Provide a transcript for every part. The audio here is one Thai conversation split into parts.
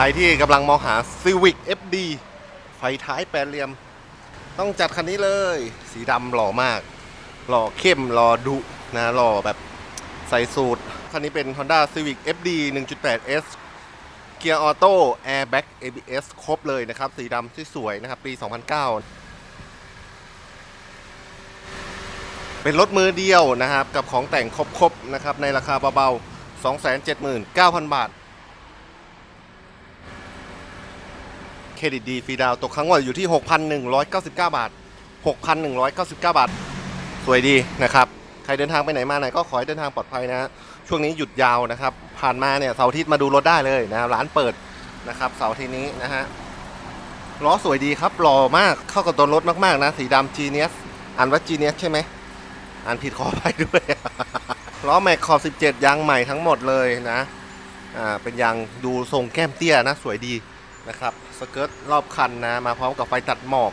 รที่กำลังมองหา Civic FD ไฟท้ายแปดเหลี่ยม ต้องจัดคันนี้เลย สีดำหล่อมาก หล่อเข้มหล่อดุนะหล่อแบบใส่สูตร คันนี้เป็น Honda Civic FD 1.8S เกียร์ออโต้แอร์แบ็ก ABS ครบเลยนะครับ สีดำที่สวยนะครับ ปี 2009 เป็นรถมือเดียวนะครับ กับของแต่งครบๆนะครับ ในราคาเบาๆ 279,000 บาท เครดิตดีฟรีดาวตกครั้งวันอยู่ที่ 6,199 บาท 6,199 บาท สวยดีนะครับ ใครเดินทางไปไหนมาไหนก็ขอให้เดินทางปลอดภัยนะ ช่วงนี้หยุดยาวนะครับ ผ่านมาเนี่ยเสาร์อาทิตย์มาดูรถได้เลยนะร้านเปิดนะครับเสาร์อาทิตย์นี้นะฮะล้อสวยดีครับหล่อมากเข้ากับตัวรถมากๆนะ สีดำ Genius อ่านว่า Genius ใช่ไหมอ่านผิดขอไปด้วยล้อแม็กขอบ17 ยางใหม่ทั้งหมดเลยนะ อ่า เป็นยางดูทรงแก้มเตี้ยนะ สวยดี นะครับสเกิร์ตรอบคันนะมาพร้อมกับไฟตัดหมอก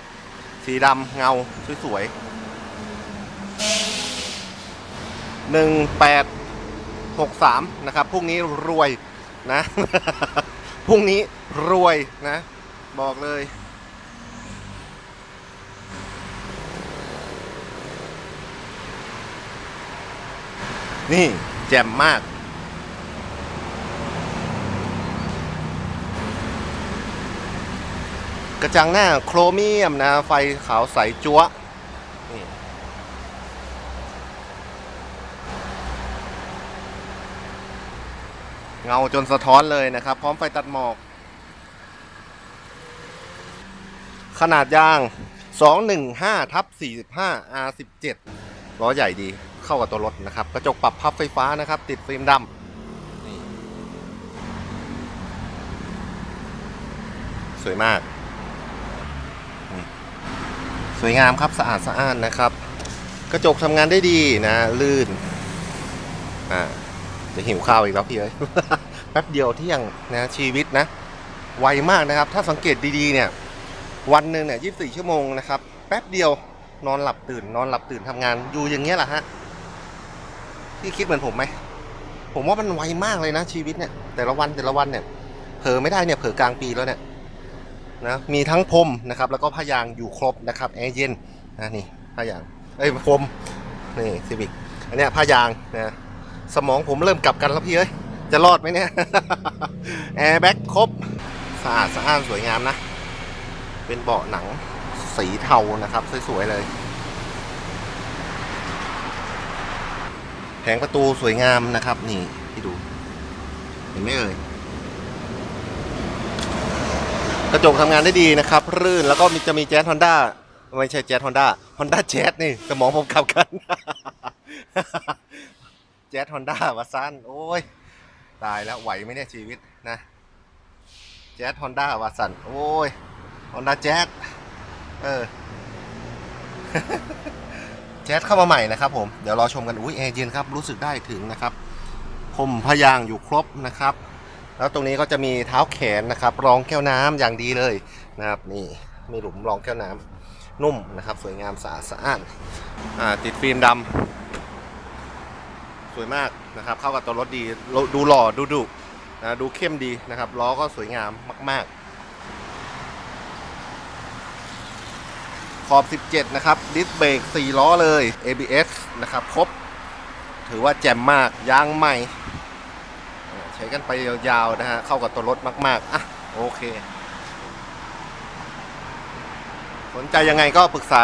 สีดำเงาสวยๆหนึ่งแปดหกสามนะครับพรุ่งนี้รวยนะพรุ่งนี้รวยนะ บอกเลยนี่แจ่มมาก กระจังหน้าโครเมียมนะไฟขาวใสจั๊วนี่เงาจนสะท้อนเลยนะครับ พร้อมไฟตัดหมอก ขนาดยาง 215ทับ45 R17 ล้อใหญ่ดีเข้ากับตัวรถนะครับ กระจกปรับพับไฟฟ้านะครับ ติดฟิล์มดำสวยมาก สวยงามครับสะอาดสะอ้านนะครับ กระจกทำงานได้ดีนะ ลื่นอ่าจะหิวข้าวอีกแล้วพี่เอ้ยแป๊บเดียวเที่ยงนะชีวิตนะ ไวมากนะครับ ถ้าสังเกตดีๆเนี่ย วันหนึ่งเนี่ย24ชั่วโมงนะครับ แป๊บเดียวนอนหลับตื่น นอนหลับตื่นทำงานอยู่อย่างเงี้ยแหละฮะพี่คิดเหมือนผมไหมผมว่ามันไวมากเลยนะชีวิตเนี่ย แต่ละวันแต่ละวันเนี่ยเผลอไม่ได้เนี่ยเผลอกลางปีแล้วเนี่ย นะมีทั้งพรมนะครับแล้วก็พยางอยู่ครบนะครับแอร์เย็นนะนี่พยางเอ้ยพรมนี่ซีวิกอันเนี้ยพยางนะสมองผมเริ่มกลับกันแล้วพี่เอ้ยจะรอดไหมเนี่ยแอร์แบ็กครบสะอาดสะอ้านสวยงามนะ เป็นเบาะหนังสีเทานะครับสวยๆเลยแผงประตูสวยงามนะครับ นี่ที่ดู เห็นไหมเอ่ย กระจกทำงานได้ดีนะครับ รื่นแล้วก็มีจะมีแจ๊สฮอนด้าไม่ใช่แจ๊สฮอนด้าฮอนด้าแจ๊สนี่สมองผมกลับกัน แจ๊สฮอนด้าวาซันโอ้ย ตายแล้วไหวไหมเนี่ยชีวิตนะ แจ๊สฮอนด้าวาซันโอ้ยฮอนด้าแจ๊สเออ แจ๊สเข้ามาใหม่นะครับผม เดี๋ยวรอชมกัน อุ้ยแอร์เย็นครับ รู้สึกได้ถึงนะครับ ผมพยางอยู่ครบนะครับ แล้วตรงนี้ก็จะมีเท้าแขนนะครับ รองแก้วน้ำอย่างดีเลยนะครับนี่มีหลุมรองแก้วน้ำนุ่มนะครับ สวยงามสะอาดสะอ้านติดฟิล์มดำสวยมากนะครับ เข้ากับตัวรถดีดูหล่อดูดุนะดูเข้มดีนะครับล้อก็สวยงามมาก ๆ ขอบ 17 นะครับดิสเบรก4ล้อเลย ABS นะครับ ครบ ถือว่าแจ่มมากยางใหม่ ใช้กันไปยาวๆนะฮะเข้ากับตัวรถมากๆอะโอเค สนใจยังไงก็ปรึกษา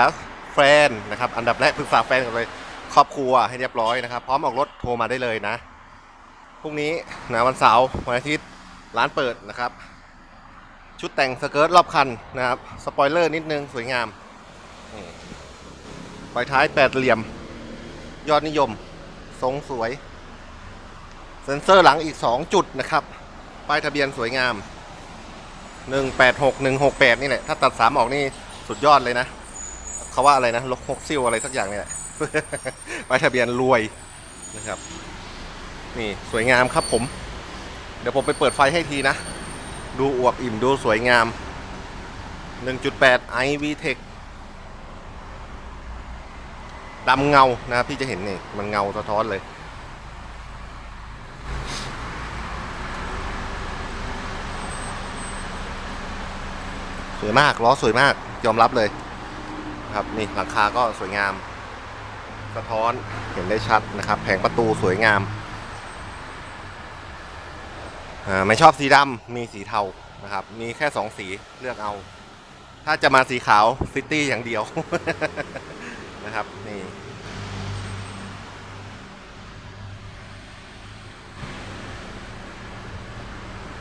แฟนนะครับ อันดับแรกปรึกษาแฟนกันเลยครอบครัวให้เรียบร้อยนะครับ พร้อมออกรถโทรมาได้เลยนะพรุ่งนี้นะวันเสาร์วันอาทิตย์ร้านเปิดนะครับ ชุดแต่งสเกิร์ตรอบคันนะครับสปอยเลอร์นิดนึงสวยงามไฟท้ายแปดเหลี่ยม ยอดนิยม ทรงสวย เซ็นเซอร์หลังอีก 2 จุดนะครับ ป้ายทะเบียนสวยงาม 186 168 นี่แหละ ถ้าตัด 3 ออกนี่สุดยอดเลยนะ เขาว่าอะไรนะลกฮกซิลอะไรสักอย่างนี่แหละ ป้ายทะเบียนรวยนะครับ นี่สวยงามครับผม เดี๋ยวผมไปเปิดไฟให้ทีนะ ดูอวบอิ่มดูสวยงาม 1.8 iV Tech ดำเงานะครับพี่จะเห็นนี่มันเงาสะท้อนเลย วยมากล้อสวยมากยอมรับเลยครับนี่หลังคาก็สวยงามสะท้อนเห็นได้ชัดนะครับ แผงประตูสวยงามอ่าไม่ชอบสีดำมีสีเทานะครับ มีแค่สองสีเลือกเอา ถ้าจะมาสีขาวซิตี้อย่างเดียวนะครับนี่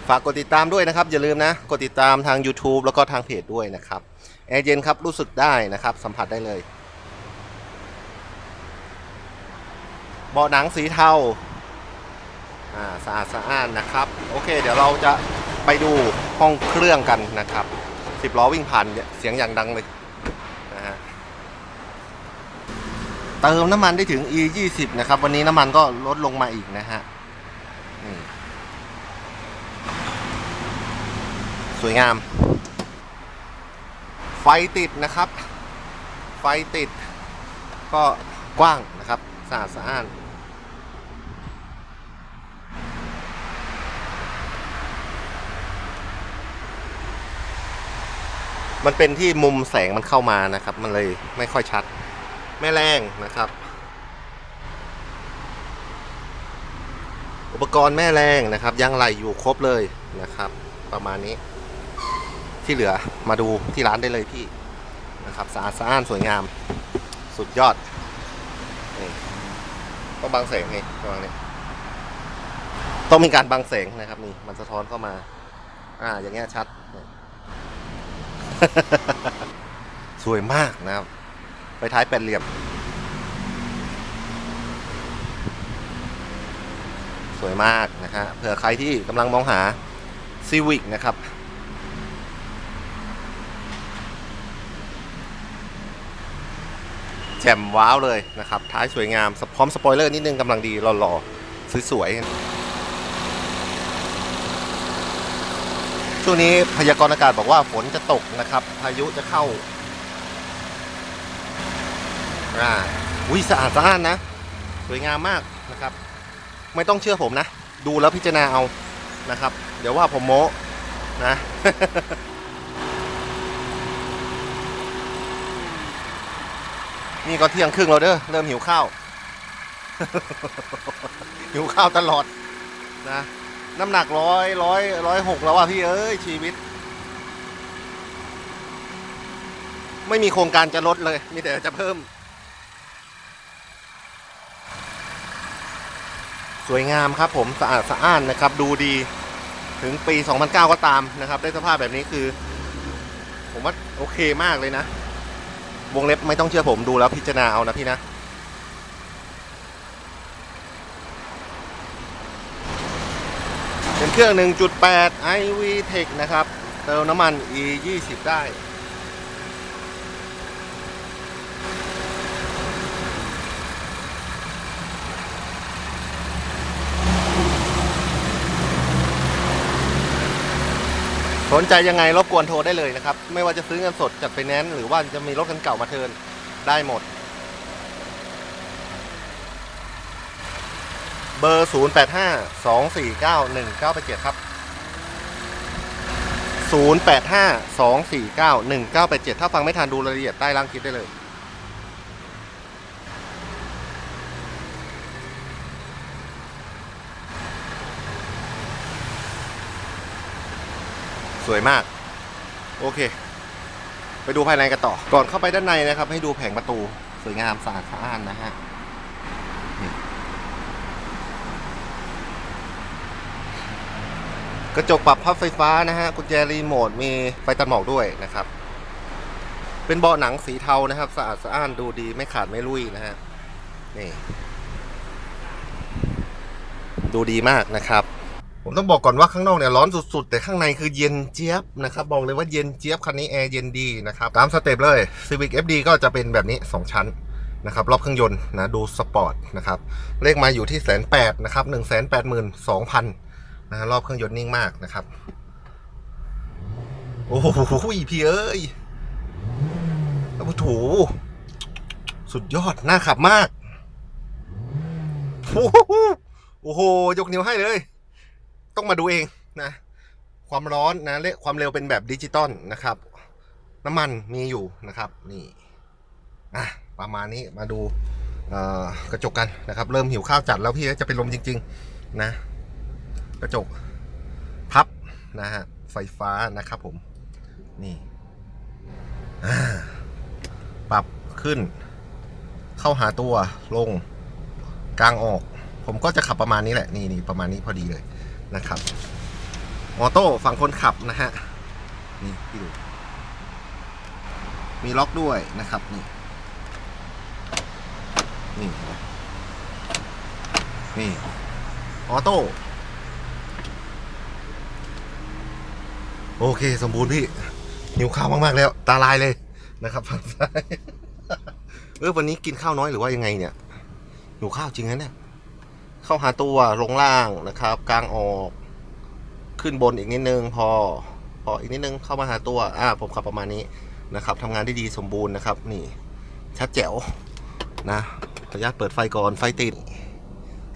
ฝากกดติดตามด้วยนะครับ อย่าลืมนะ กดติดตามทาง YouTube แล้วก็ทางเพจด้วยนะครับแอร์เย็นครับรู้สึกได้นะครับ สัมผัสได้เลยเบาะหนังสีเทาอ่าสะอาดสะอ้านนะครับ โอเค เดี๋ยวเราจะไปดูห้องเครื่องกันนะครับสิบล้อวิ่งผ่านเสียงอย่างดังเลยนะฮะเติมน้ำมันได้ถึง e 2 0นะครับ วันนี้น้ำมันก็ลดลงมาอีกนะฮะ สวยงาม ไฟติดนะครับ ไฟติด ก็กว้างนะครับสะอาดสะอ้านมันเป็นที่มุมแสงมันเข้ามานะครับ มันเลยไม่ค่อยชัด ไม่แรงนะครับ อุปกรณ์แม่แรงนะครับยางไหลอยู่ครบเลยนะครับ ประมาณนี้ ที่เหลือมาดูที่ร้านได้เลยพี่นะครับสะอาดสะอ้านสวยงาม สุดยอดนี่ต้องบังแสงนี่ระวังนี่ต้องมีการบังแสงนะครับนี่มันสะท้อนเข้ามา อ่าอย่างเงี้ยชัด สวยมากนะครับ ไปท้ายแปดเหลี่ยม สวยมากนะฮะเผื่อใครที่กำลังมองหาซีวิกนะครับ แจ่มว้าวเลยนะครับ ท้ายสวยงาม พร้อมสปอยเลอร์นิดนึงกำลังดีหล่อๆสวยๆช่วงนี้พยากรณ์อากาศบอกว่าฝนจะตกนะครับ พายุจะเข้าอ่าอุ้ยสะอาดสะอ้านนะ สวยงามมากนะครับ ไม่ต้องเชื่อผมนะ ดูแล้วพิจารณาเอานะครับ เดี๋ยวว่าผมโม้นะ นี่ก็เที่ยงครึ่งแล้วเด้อเริ่มหิวข้าว หิวข้าวตลอดนะ น้ำหนักร้อยร้อยร้อยหกแล้วอะพี่เอ้ยชีวิต ไม่มีโครงการจะลดเลย มีแต่จะเพิ่ม สวยงามครับผมสะอาดสะอ้านนะครับ ดูดีถึงปี 2009 ก็ตามนะครับ ได้สภาพแบบนี้คือ ผมว่าโอเคมากเลยนะ วงเล็บไม่ต้องเชื่อผมดูแล้วพิจารณาเอานะพี่นะ เป็นเครื่อง 1.8 iV Tech นะครับ เติมน้ำมัน E 20 ได้ สนใจยังไงรบกวนโทรได้เลยนะครับ ไม่ว่าจะซื้อเงินสดจัดไฟแนนซ์หรือว่าจะมีรถคันเก่ามาเทิร์นได้หมด เบอร์ 0 8 5 2 4 9 1 9 8 7 ครับ 0 8 5 2 4 9 1 9 8 7 ถ้าฟังไม่ทันดูรายละเอียดใต้ล่างคลิปได้เลย สวยมาก โอเค ไปดูภายในกันต่อ ก่อนเข้าไปด้านในนะครับ ให้ดูแผงประตู สวยงามสะอาดสะอ้านนะฮะกระจกปรับพับไฟฟ้านะฮะ กุญแจรีโมทมีไฟตัดหมอกด้วยนะครับ เป็นเบาะหนังสีเทานะครับ สะอาดสะอ้านดูดีไม่ขาดไม่ลุยนะฮะ นี่ ดูดีมากนะครับ ผมต้องบอกก่อนว่าข้างนอกเนี่ยร้อนสุดๆ แต่ข้างในคือเย็นเจี๊ยบนะครับ บอกเลยว่าเย็นเจี๊ยบ คันนี้แอร์เย็นดีนะครับ ตามสเต็ปเลย Civic FD ก็จะเป็นแบบนี้ 2 ชั้นนะครับรอบเครื่องยนต์นะดูสปอร์ตนะครับเลขมาอยู่ที่แสนแปดนะครับหนึ่งแสนแปดหมื่นสองพันนะรอบเครื่องยนต์นิ่งมากนะครับ โอ้โหพี่เอ้ยโอ้โหสุดยอดน่าขับมาก โอ้โหโอ้โหยกนิ้วให้เลย ต้องมาดูเองนะ ความร้อนนะเลความเร็วเป็นแบบดิจิตอลนะครับ น้ำมันมีอยู่นะครับนี่อะประมาณนี้มาดูกระจกกันนะครับ เริ่มหิวข้าวจัดแล้วพี่จะเป็นลมจริง ๆนะ กระจกพับนะฮะไฟฟ้านะครับผมนี่อ่าปรับขึ้น เข้าหาตัวลงกลางออก ผมก็จะขับประมาณนี้แหละ นี่นี่ประมาณนี้พอดีเลย นะครับออโต้ฝั่งคนขับนะฮะนี่พี่ดูมีล็อกด้วยนะครับนี่นี่นี่ออโต้โอเคสมบูรณ์พี่หิวข้าวมากๆแล้ว ตาลายเลยนะครับฝั่งซ้ายเออวันนี้กินข้าวน้อยหรือว่ายังไงเนี่ยหิวข้าวจริงนะเนี่ย เข้าหาตัวลงล่างนะครับ กลางออกขึ้นบนอีกนิดนึงพอพออีกนิดนึงเข้ามาหาตัวอ่าผมขับประมาณนี้นะครับทำงานได้ดีสมบูรณ์นะครับ นี่ชัดแจ๋วนะขออนุญาตเปิดไฟก่อนไฟติด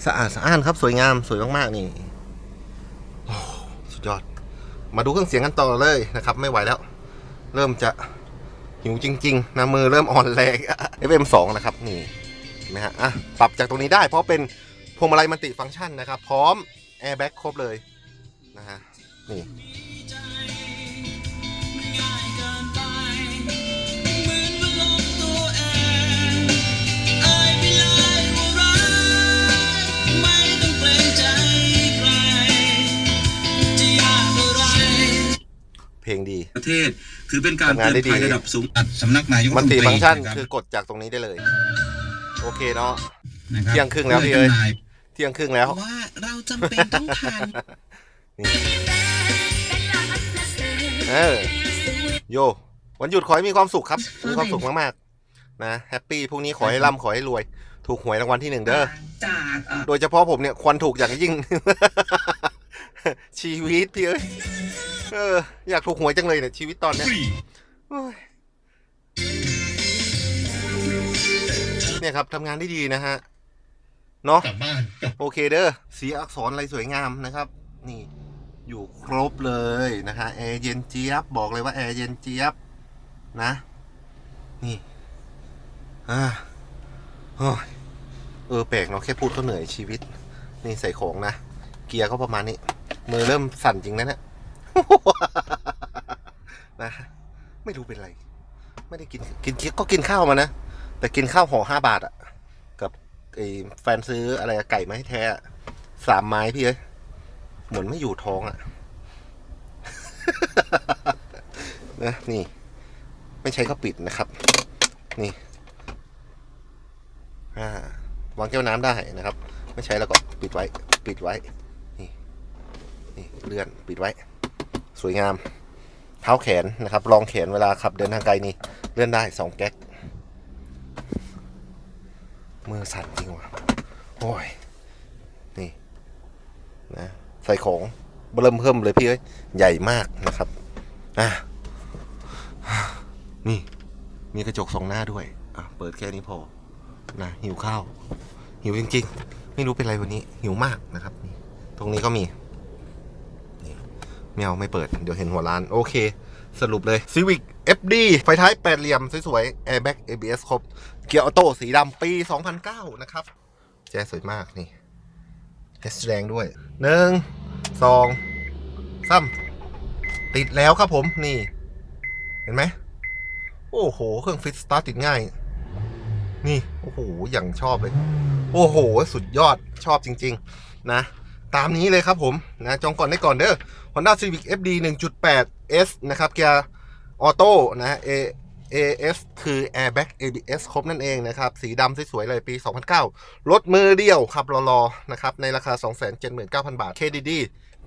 สะอาดสะอ้านครับสวยงามสวยมากๆนี่โอ้สุดยอด มาดูเครื่องเสียงกันต่อเลยนะครับ ไม่ไหวแล้ว เริ่มจะหิวจริงๆนะมือเริ่มอ่อนแรง FM2 นะครับ นี่เห็นไหมฮะอะปรับจากตรงนี้ได้เพราะเป็น พวงมาลัยมัลติฟังก์ชันนะครับ พร้อมแอร์แบ็กครบเลยนะฮะนี่ง่ายเกินไปเหมือนว่าลงตัวเองเอ่ยไปเลยว่ารักไม่ต้องเกรงใจใครจะยากอะไรเพลงดีประเทศถือเป็นการทำงานเตือนได้ดีภัยระดับสูงอัดสำนักนายกรัมัฐลมนติตรีฟังก์ชันนะรับคือกดจากตรงนี้ได้เลย โอเคเนาะนะครับเที่ยงครึ่งแล้วพี่เอ้ยพื่จำหน่า เที่ยงครึ่งแล้ว ว่าเราจำเป็นต้องทาน เออ โย วันหยุดขอให้มีความสุขครับ มีความสุขมากๆ นะ แฮปปี้ พรุ่งนี้ขอให้ร่ำขอให้รวย ถูกหวยรางวัลที่หนึ่งเด้อ จากเอ่อโดยเฉพาะผมเนี่ย ควรถูกอย่างยิ่ง ชีวิตพี่เอ้ย เออ อยากถูกหวยจังเลยเนี่ย ชีวิตตอนเนี้ยโอ้ยเนี่ยครับทำงานได้ดีนะฮะ เนาะกลับบ้านโอเคเด้อสีอักษรอะไรสวยงามนะครับ นี่อยู่ครบเลยนะฮะแอร์เย็นเจี๊ยบบอกเลยว่าแอร์เย็นเจี๊ยบนะ นี่อ่าโอ้ยเออแปลกเนาะแค่พูดก็เหนื่อยชีวิต นี่ใส่ของนะ เกียร์ก็ประมาณนี้ มือเริ่มสั่นจริงนะเนี่ยนะไม่รู้เป็นไร ไม่ได้กินกินก็กินข้าวมานะ แต่กินข้าวห่อห้าบาทอะกับ ไอ้แฟนซื้ออะไรไก่มาให้แท้อะสามไม้พี่เอ้ยเหมือนไม่อยู่ท้องอะนะนี่ ไม่ใช้ก็ปิดนะครับ นี่อ่าวางแก้วน้ำได้นะครับ ไม่ใช้แล้วก็ปิดไว้ ปิดไว้ นี่นี่เลื่อนปิดไว้ สวยงาม เท้าแขนนะครับรองแขนเวลาขับเดินทางไกลนี่ เลื่อนได้สองแก๊ก มือสั่นจริงว่ะโอ้ย นี่ นะ ใส่ของเริ่มเพิ่มเลยพี่เอ้ย ใหญ่มากนะครับ อะ นี่ มีกระจกสองหน้าด้วย อะ เปิดแค่นี้พอ นะ หิวข้าว หิวจริงๆ ไม่รู้เป็นไรวันนี้ หิวมากนะครับ นี่ ตรงนี้ก็มี นี่ไม่เอาไม่เปิด เดี๋ยวเห็นหัวร้าน โอเค สรุปเลย Civic FD ไฟท้ายแปดเหลี่ยม สวยๆ Airbag ABS ครบ เกียร์ออโต้สีดำปี 2009 นะครับ แจ๊สสวยมากนี่แจ๊สแดงด้วยหนึ่งสองสามติดแล้วครับผมนี่ เห็นไหมโอ้โห เครื่องฟิตสตาร์ติดง่าย นี่ โอ้โห อย่างชอบเลย โอ้โห สุดยอดชอบจริง ๆ นะ ตามนี้เลยครับผม นะ จองก่อนได้ก่อนเด้อ Honda Civic FD 1.8 S นะครับเกียร์ออโต้นะ A AS คือ Airbag ABS ครบนั่นเองนะครับ สีดำสวยๆเลยปี 2009 รถมือเดียวขับรอๆนะครับ ในราคา 279,000 บาท KDD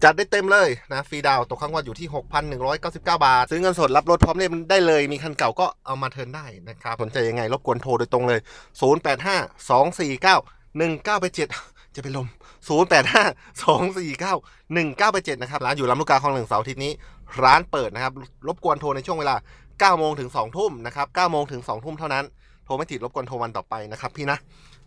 จัดได้เต็มเลยนะฟรีดาวตกข้างว่าอยู่ที่ 6,199 บาท ซื้อเงินสดรับรถพร้อมเล่มได้เลย มีคันเก่าก็เอามาเทิร์นได้นะครับ สนใจยังไงรบกวนโทรโดยตรงเลย 085 249 1987จะเป็นลม 085 249 1987 นะครับ ร้านอยู่ลำลูกกาคลองหนึ่งเสาร์อาทิตย์นี้ ร้านเปิดนะครับ รบกวนโทรในช่วงเวลา 9โมงถึง2ทุ่มนะครับ9โมงถึง2ทุ่มเท่านั้น โทรไม่ติดรบกวนโทรวันต่อไปนะครับพี่นะ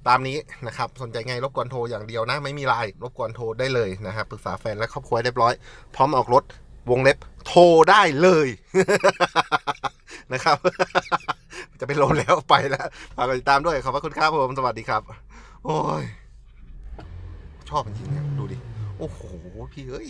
ตามนี้นะครับ สนใจไงรบกวนโทรอย่างเดียวนะ ไม่มีไลน์รบกวนโทรได้เลยนะครับ ปรึกษาแฟนและครอบครัวเรียบร้อย พร้อมออกรถวงเล็บโทรได้เลยนะครับ จะไปลมแล้วไปแล้วฝากติดตามด้วยขอบพระคุณครับผมสวัสดีครับ โอ้ย ชอบจริงๆเนี่ยดูดิ โอ้โห พี่เอ้ย